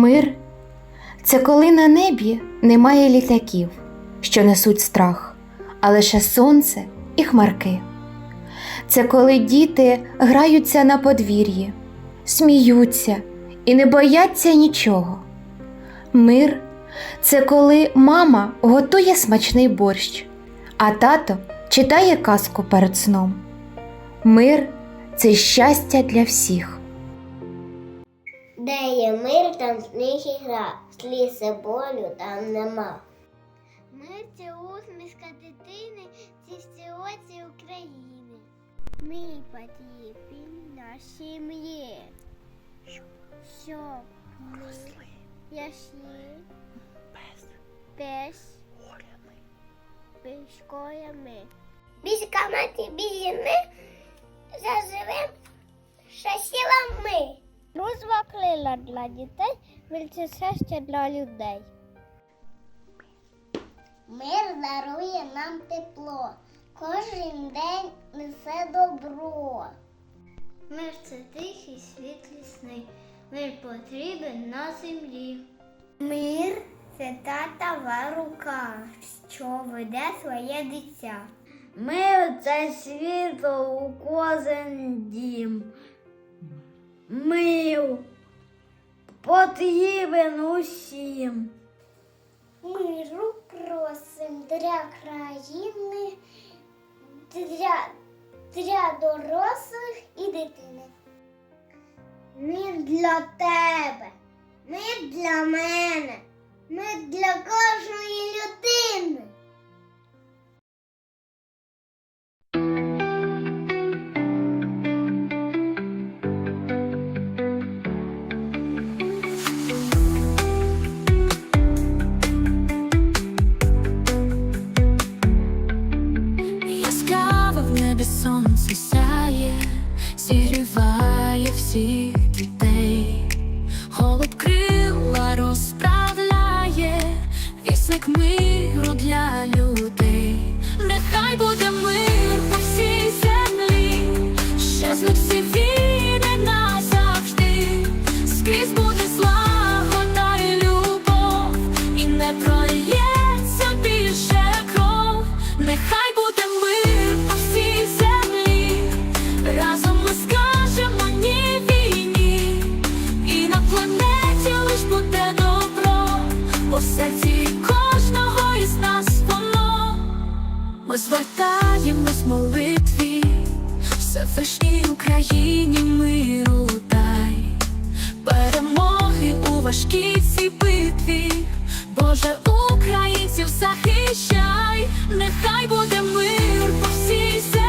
Мир це коли на небі немає літаків, що несуть страх, а лише сонце і хмарки. Це коли діти граються на подвір'ї, сміються і не бояться нічого. Мир це коли мама готує смачний борщ, а тато читає казку перед сном. Мир це щастя для всіх. Де є мир, там сніг і гра, сліз і болю там нема. Мир це усмішка дитини, ці всі очі України. Мій потрібен нашій мрії. Щоб ми ясні без пішкоями. Без камати, без зими Крила для дітей, щастя для людей. Мир дарує нам тепло, кожен день несе добро. Мир це тихий світлий сни, мир потрібен на землі. Мир це татова рука, що веде своє дитя. Мир це світло у кожен дім. Мир потрібен усім. Миру просим для країни, для, для дорослих і дитини. Мир для тебе, мир для мене, мир для кожної людини. Небі сонце сяє, зігріває всіх дітей, голуб крила розправляє, вісник миру для людей, нехай буде мир по всій землі, щезнуть всі війни назавжди, скрізь буде злагода і любов, і не пролється Всевишній Україні миру дай, перемоги у важкій цій битві, Боже, українців захищай, нехай буде мир по всій землі,